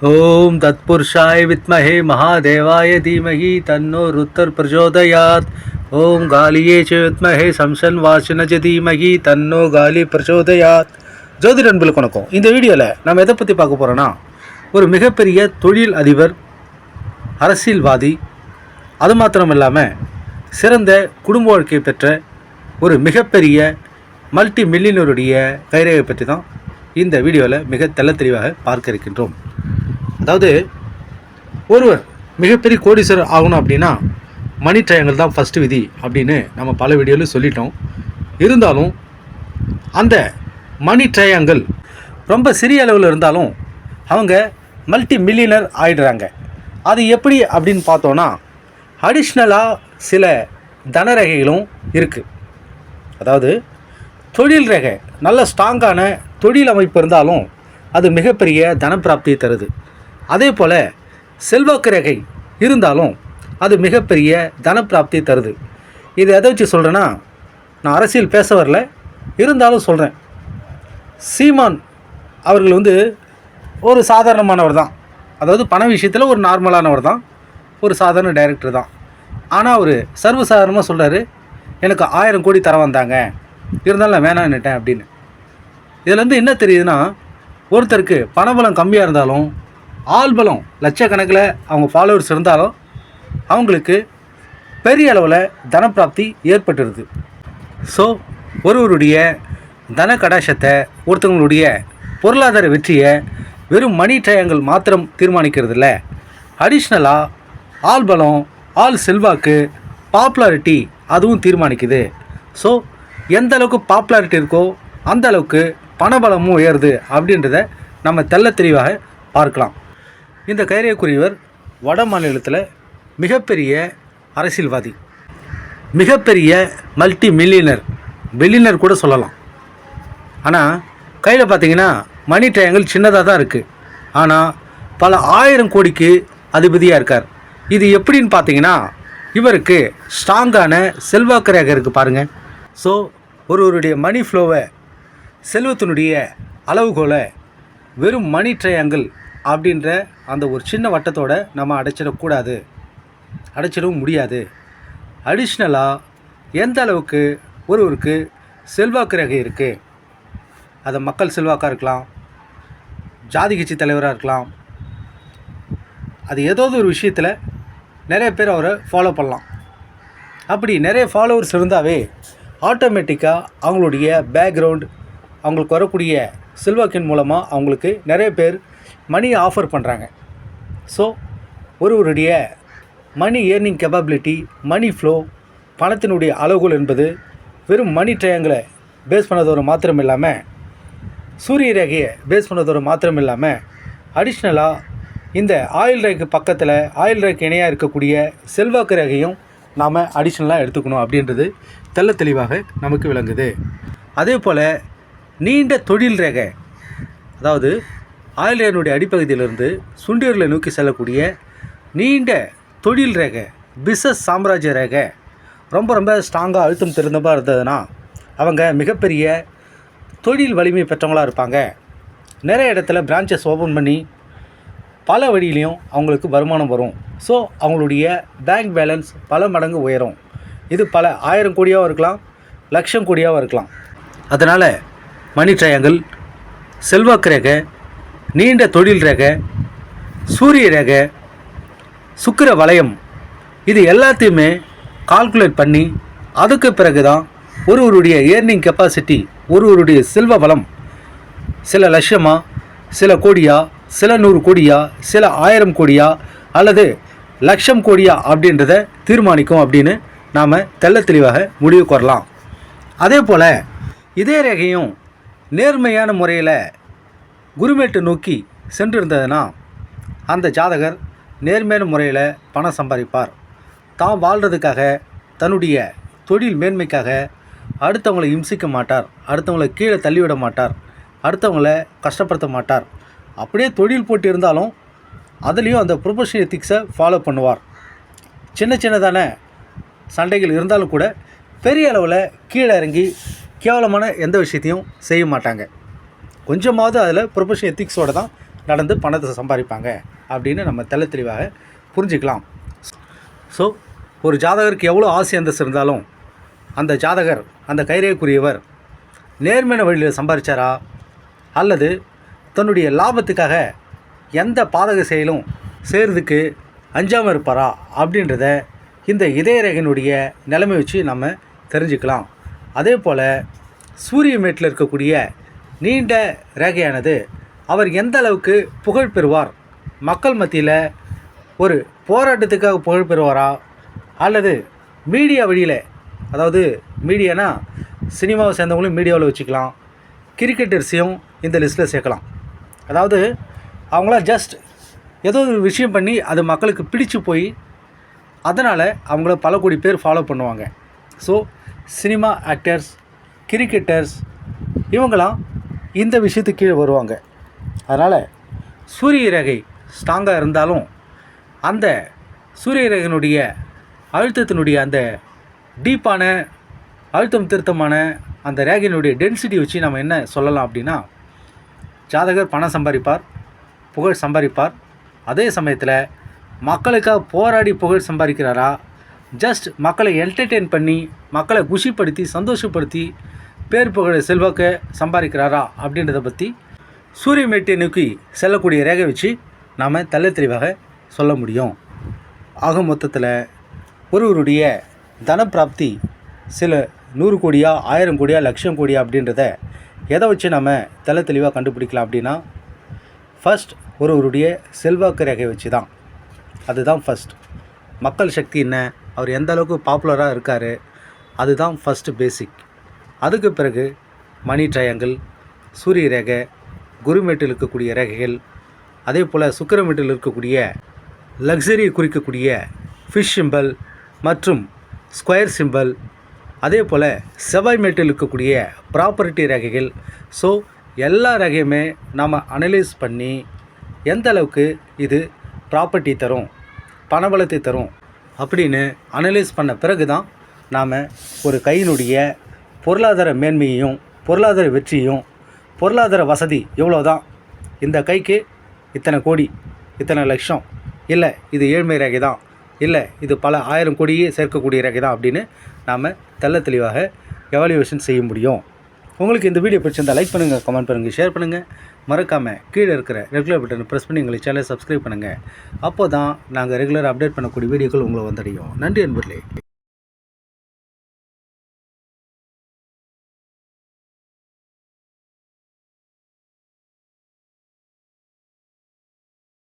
ஓம் தத்புருஷாய வித்மஹே மகாதேவாய தீமகி தன்னோ ருத்தர் பிரச்சோதயாத் ஓம் காலியே ச வித்மஹே சம்சன் வாசனஜ தீமகி தன்னோ காலி பிரச்சோதயாத் ஜோதிட நண்பர்களுக்கு வணக்கம் இந்த வீடியோவில் நம்ம எதை பற்றி பார்க்க போகிறோன்னா ஒரு மிகப்பெரிய தொழில் அதிபர் அரசியல்வாதி அது மாத்திரம் இல்லாமல் சிறந்த குடும்ப வாழ்க்கையை பெற்ற ஒரு மிகப்பெரிய மல்டி மில்லியனருடைய கைரேகை பற்றி தான் இந்த வீடியோவில் மிக தெல்ல தெளிவாக பார்க்க இருக்கின்றோம். அதாவது ஒருவர் மிகப்பெரிய கோடீஸ்வரர் ஆகணும் அப்படின்னா மணி ட்ரையங்கள் தான் ஃபஸ்ட்டு விதி அப்படின்னு நம்ம பல வீடியோவில் சொல்லிட்டோம். இருந்தாலும் அந்த மணி ட்ரையாங்கிள் ரொம்ப சிறிய அளவில் இருந்தாலும் அவங்க மல்டி மில்லியனர் ஆயிடுறாங்க. அது எப்படி அப்படின்னு பார்த்தோன்னா அடிஷ்னலாக சில தனரகைகளும் இருக்குது அதாவது தொழில் ரேகை நல்ல ஸ்ட்ராங்கான தொழில் அமைப்பு இருந்தாலும் அது மிகப்பெரிய தனப்பிராப்தியை தருது. அதே போல் செல்வாக்கு ரேகை இருந்தாலும் அது மிகப்பெரிய தனப்பிராப்தியை தருது. இது எதை வச்சு சொல்கிறேன்னா நான் அரசியல் பேச வரல இருந்தாலும் சொல்கிறேன் சீமான் அவர்கள் வந்து ஒரு சாதாரணமானவர் தான். அதாவது பண விஷயத்தில் ஒரு நார்மலானவர் தான். ஒரு சாதாரண டைரக்டர் தான். ஆனால் அவர் சர்வசாதாரணமாக சொல்கிறாரு எனக்கு ஆயிரம் கோடி தர வந்தாங்க. இருந்தாலும் நான் வேணான்னுட்டேன் அப்படின்னு. இதுலேருந்து என்ன தெரியுதுன்னா ஒருத்தருக்கு பணபலம் கம்மியாக இருந்தாலும் ஆள்பலம் லட்சக்கணக்கில் அவங்க ஃபாலோவர்ஸ் இருந்தாலும் அவங்களுக்கு பெரிய அளவில் தனப்பிராப்தி ஏற்பட்டுருது. ஸோ ஒருவருடைய தன கடாசத்தை ஒருத்தவங்களுடைய பொருளாதார வெற்றியை வெறும் மணி ட்ரையாங்கிள் மாத்திரம் தீர்மானிக்கிறது இல்லை அடிஷ்னலாக ஆள் பலம் ஆள் செல்வாக்கு பாப்புலாரிட்டி அதுவும் தீர்மானிக்குது. ஸோ எந்த அளவுக்கு பாப்புலாரிட்டி இருக்கோ அந்த அளவுக்கு பணபலமும் உயருது அப்படின்றத நம்ம தெள்ள தெளிவாக பார்க்கலாம். இந்த கைரேக்குரியவர் வட மாநிலத்தில் மிகப்பெரிய அரசியல்வாதி மிகப்பெரிய மல்டி மில்லியனர் பில்லியனர் கூட சொல்லலாம். ஆனால் கையில் பார்த்தீங்கன்னா மணி ட்ரையாங்கிள் சின்னதாக தான் இருக்குது ஆனால் பல ஆயிரம் கோடிக்கு அதிபதியாக இருக்கார். இது எப்படின்னு பார்த்தீங்கன்னா இவருக்கு ஸ்ட்ராங்கான செல்வாக்கு ரேகை இருக்குது பாருங்கள் ஸோ ஒருவருடைய மணி ஃப்ளோவை செல்வத்தினுடைய அளவுகோலை வெறும் மணி ட்ரையாங்கிள் அப்படின்ற அந்த ஒரு சின்ன வட்டத்தோடு நம்ம அடைச்சிடக்கூடாது. அடைச்சிடவும் முடியாது. அடிஷ்னலாக எந்த அளவுக்கு ஒருவருக்கு செல்வாக்கு ரகை இருக்குது அது மக்கள் செல்வாக்காக இருக்கலாம்? ஜாதி கட்சி தலைவராக இருக்கலாம்? அது ஏதாவது ஒரு விஷயத்தில் நிறைய பேர் அவரை ஃபாலோ பண்ணலாம். அப்படி நிறைய ஃபாலோவர்ஸ் இருந்தாவே ஆட்டோமேட்டிக்காக அவங்களுடைய பேக்ரவுண்ட் அவங்களுக்கு வரக்கூடிய செல்வாக்கின் மூலமாக அவங்களுக்கு நிறைய பேர் மணி ஆஃபர் பண்ணுறாங்க ஸோ ஒருவருடைய money earning capability money flow பணத்தினுடைய அளவுகள் என்பது வெறும் மணி ட்ரையாங்கிளை பேஸ் பண்ணதோடு மாத்திரம் இல்லாமல் சூரிய ரேகையை பேஸ் பண்ணதோடு மாத்திரம் இல்லாமல் அடிஷ்னலாக இந்த ஆயில் ரேக்கு பக்கத்தில் ஆயில் ரேக்கு இணையாக இருக்கக்கூடிய செல்வாக்கு ரேகையும் நாம் அடிஷ்னலாக எடுத்துக்கணும் அப்படின்றது தெல்ல தெளிவாக நமக்கு விளங்குது. அதே போல் நீண்ட தொழில் ரேகை அதாவது ஆயில் அடிப்பகுதியிலிருந்து சுண்டியூரில் நோக்கி செல்லக்கூடிய நீண்ட தொழில் ரேகை பிஸ்னஸ் சாம்ராஜ்ய ரேகை ரொம்ப ரொம்ப ஸ்ட்ராங்காக அழுத்தம் திருந்தமாக இருந்ததுன்னா அவங்க மிகப்பெரிய தொழில் வலிமை பெற்றவங்களாக இருப்பாங்க. நிறைய இடத்துல பிரான்ச்சஸ் ஓப்பன் பண்ணி பல வழியிலையும் அவங்களுக்கு வருமானம் வரும். ஸோ அவங்களுடைய பேங்க் பேலன்ஸ் பல மடங்கு உயரும். இது பல ஆயிரம் கோடியாகவும் இருக்கலாம் லட்சம் கோடியாகவும் இருக்கலாம். அதனால் மணி ட்ரையாங்கிள் செல்வாக்கு ரேகை நீண்ட தொழில் ரேகை சூரிய ரேகை சுக்கிர வளையம் இது எல்லாத்தையுமே கால்குலேட் பண்ணி அதுக்கு பிறகு தான் ஒருவருடைய ஏர்னிங் கெப்பாசிட்டி ஒருவருடைய செல்வ வளம். சில லட்சமா சில கோடியா சில நூறு கோடியா சில ஆயிரம் கோடியா அல்லது லட்சம் கோடியா அப்படின்றத தீர்மானிக்கும் அப்படின்னு நாம் தெள்ள தெளிவாக முடிவு கூறலாம். அதே போல் இதே ரேகையும் நேர்மையான முறையில் குருமேட்டு நோக்கி சென்றிருந்ததுன்னா அந்த ஜாதகர் நேர்மையான முறையில் பணம் சம்பாதிப்பார். தான் வாழ்கிறதுக்காக தன்னுடைய தொழில் மேன்மைக்காக அடுத்தவங்களை இம்சிக்க மாட்டார். அடுத்தவங்களை கீழே தள்ளிவிட மாட்டார். அடுத்தவங்களை கஷ்டப்படுத்த மாட்டார். அப்படியே தொழில் போட்டு இருந்தாலும் அதுலேயும் அந்த ப்ரொஃபஷனல் எத்திக்ஸை ஃபாலோ பண்ணுவார். சின்ன சின்னதான சண்டைகள் இருந்தாலும் கூட பெரிய அளவில் கீழே இறங்கி கேவலமான எந்த விஷயத்தையும் செய்ய மாட்டாங்க. கொஞ்சமாவது அதில் ப்ரொஃபஷனல் எத்திக்ஸோடு தான் நடந்து பணத்தை சம்பாதிப்பாங்க அப்படின்னு நம்ம தெள்ள தெளிவாக புரிஞ்சுக்கலாம். ஸோ ஒரு ஜாதகருக்கு எவ்வளோ ஆசை அந்தஸ்து இருந்தாலும் அந்த ஜாதகர் அந்த கைரேக்குரியவர் நேர்மையான வழியில் சம்பாதிச்சாரா? அல்லது தன்னுடைய லாபத்துக்காக எந்த பாதக செயலும் செய்கிறதுக்கு அஞ்சாமல் இருப்பாரா? அப்படின்றத இந்த இதயரேகனுடைய நிலைமை வச்சு நம்ம தெரிஞ்சுக்கலாம். அதே போல் சூரிய மேட்டில் இருக்கக்கூடிய நீண்ட ரேகையானது. அவர் எந்த அளவுக்கு புகழ் பெறுவார்? மக்கள் மத்தியில் ஒரு போராட்டத்துக்காக புகழ் பெறுவாரா? அல்லது மீடியா வழியில் அதாவது மீடியானா சினிமாவை சேர்ந்தவங்களும் மீடியாவில் வச்சுக்கலாம். கிரிக்கெட்டர்ஸையும் இந்த லிஸ்ட்டில் சேர்க்கலாம். அதாவது அவங்களாம் ஜஸ்ட் ஏதோ ஒரு விஷயம் பண்ணி அது மக்களுக்கு பிடிச்சு போய் அதனால் அவங்கள பல கோடி பேர் ஃபாலோ பண்ணுவாங்க. ஸோ சினிமா ஆக்டர்ஸ் கிரிக்கெட்டர்ஸ் இவங்களாம் இந்த விஷயத்துக்கு கீழே வருவாங்க. அதனால் சூரிய ரேகை ஸ்ட்ராங்காக இருந்தாலும் அந்த சூரிய ரகனுடைய அழுத்தத்தினுடைய அந்த டீப்பான அழுத்தம் திருத்தமான அந்த ரேகையினுடைய டென்சிட்டி வச்சு நம்ம என்ன சொல்லலாம் அப்படின்னா ஜாதகர் பணம் சம்பாதிப்பார் புகழ் சம்பாதிப்பார். அதே சமயத்தில் மக்களுக்காக போராடி புகழ் சம்பாதிக்கிறாரா? ஜஸ்ட் மக்களை என்டர்டெயின் பண்ணி மக்களை குஷிப்படுத்தி சந்தோஷப்படுத்தி பேர் புகழை செல்வாக்க சம்பாதிக்கிறாரா அப்படின்றத பற்றி சூரிய மேட்டை நோக்கி செல்லக்கூடிய ரேகை வச்சு நாம் தெள்ள தெளிவாக சொல்ல முடியும். ஆக மொத்தத்தில் ஒருவருடைய தனப்பிராப்தி சில நூறு கோடியா ஆயிரம் கோடியா லட்சம் கோடியா அப்படின்றத எதை வச்சு நம்ம தெள்ள தெளிவாக கண்டுபிடிக்கலாம் அப்படின்னா ஃபஸ்ட் ஒருவருடைய செல்வாக்கு ரேகை வச்சு தான் அதுதான் ஃபஸ்ட் மக்கள் சக்தி என்ன? அவர் எந்த அளவுக்கு பாப்புலராக இருக்கார்? அதுதான் ஃபஸ்ட்டு பேசிக் அதுக்கு பிறகு மணி ட்ரையாங்கிள் சூரிய ரேகை குருமேட்டில் இருக்கக்கூடிய ரேகைகள் அதே போல் சுக்கிரமேட்டில் இருக்கக்கூடிய லக்ஸரியை குறிக்கக்கூடிய ஃபிஷ் சிம்பல் மற்றும் ஸ்கொயர் சிம்பல் அதே போல் செவ்வாய் மேட்டில் இருக்கக்கூடிய ப்ராப்பர்ட்டி ரேகைகள். ஸோ எல்லா ரேகையுமே நாம் அனலைஸ் பண்ணி எந்த அளவுக்கு இது ப்ராப்பர்ட்டி தரும் பணபலத்தை தரும் அப்படின்னு அனலைஸ் பண்ண பிறகு தான் நாம் ஒரு கையினுடைய பொருளாதார மேன்மையையும் பொருளாதார வெற்றியும் பொருளாதார வசதி எவ்வளோ தான் இந்த கைக்கு இத்தனை கோடி இத்தனை லட்சம். இல்லை இது ஏழ்மை ரேகை தான் இல்லை இது பல ஆயிரம் கோடியே சேர்க்கக்கூடிய ரேகை தான் அப்படின்னு நாம் தெள்ள தெளிவாக எவாலுவேஷன் செய்ய முடியும். உங்களுக்கு இந்த வீடியோ பிடிச்சிருந்தால் லைக் பண்ணுங்கள் கமெண்ட் பண்ணுங்கள் ஷேர் பண்ணுங்கள் மறக்காமல் கீழே இருக்கிற ரெகுலர் பட்டனை ப்ரெஸ் பண்ணி எங்களை சேனலை சப்ஸ்கிரைப் பண்ணுங்கள் அப்போ தான் நாங்கள் ரெகுலர் அப்டேட் பண்ணக்கூடிய வீடியோக்கள் உங்களை வந்தடையும். நன்றி அன்பர்களே.